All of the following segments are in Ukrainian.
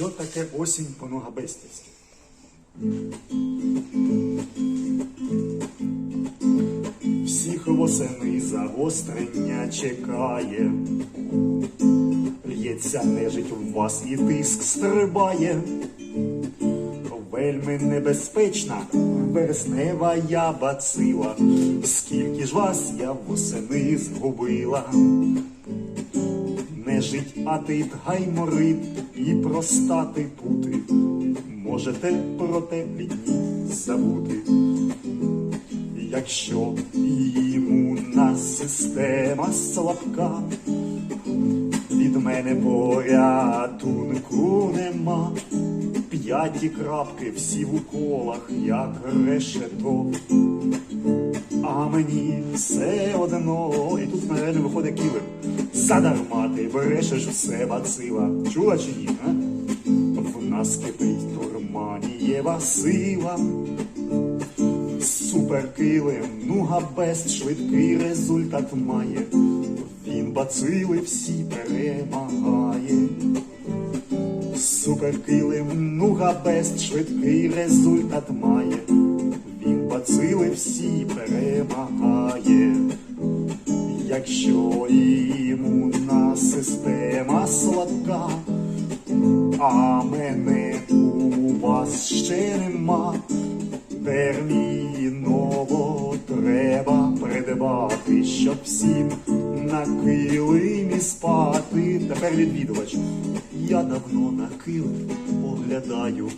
Що таке осінь по ногабестівськи? Всіх восени загострення чекає. Лється нежить в вас і тиск стрибає. Вельми небезпечна вереснева я бацила. Скільки ж вас я восени згубила. Нежить атит, гайморит і простати пути. Можете про теплі дні забути. Якщо імунна система слабка, від мене порятунку нема. П'яті крапки всі в уколах, як решето. А мені все одно, і тут на реально виходить кілер. Задарма ти брешеш все бацила. Чула чи ні? А? В нас кипить турманієва сила. Суперкилим, нуга без швидкий результат має. Він бацили всі перемагає. Суперкилим, нуга без швидкий результат має. Він бацили всі перемагає. Якщо імунна система слабка, а мене у вас ще нема. Терміново треба придбати, щоб всім на килимі спати. Тепер відвідувач. Я давно на килим поглядаю.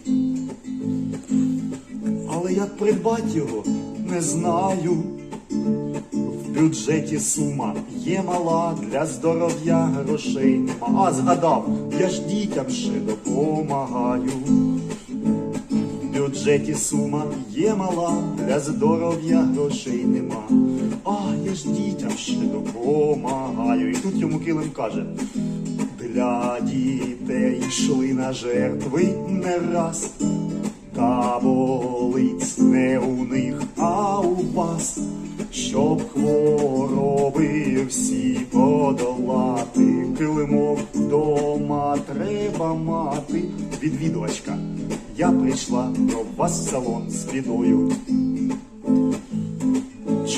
Але як придбати його, не знаю. Бюджеті сума є мала, для здоров'я грошей нема. А згадав, я ж дітям ще допомагаю. В бюджеті сума є мала, для здоров'я грошей нема. А я ж дітям ще допомагаю. І тут йому килим каже. Для дітей йшли на жертви не раз. Та болить не у них, а Вдома треба мати. Відвідувачка, я прийшла до вас салон з бідою.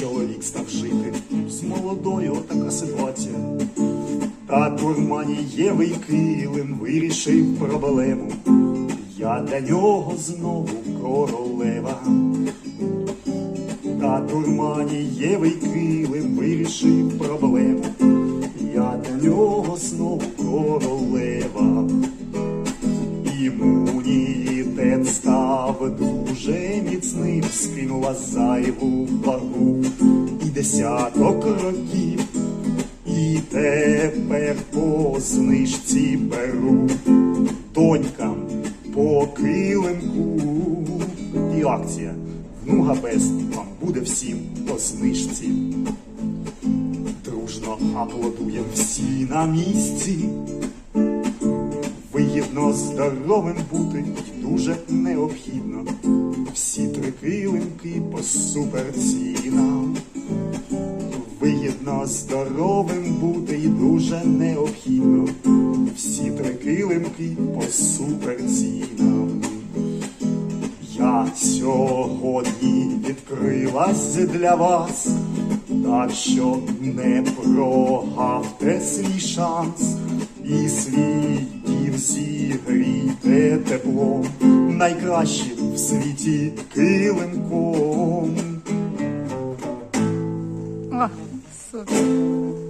Чоловік став жити з молодою, така ситуація. Та турманієвий килим вирішив проблему. Я для нього знову королева. Та турманієвий килим вирішив проблему. Я для нього знову став дуже міцним, скинула зайву вагу і десяток років. І тепер по знижці беру донькам по килимку. І акція внуга без вам буде всім по знижці. Дружно аплодуєм всі на місці. Вигідно здоровим бути дуже необхідно. Всі три килимки по суперцінам. Вигідно здоровим бути і дуже необхідно. Всі три килимки по суперцінам. Я сьогодні відкрилась для вас, так що не прогавте свій шанс і свій дім грійте тепло, найкращим в світі килимком. О, супер.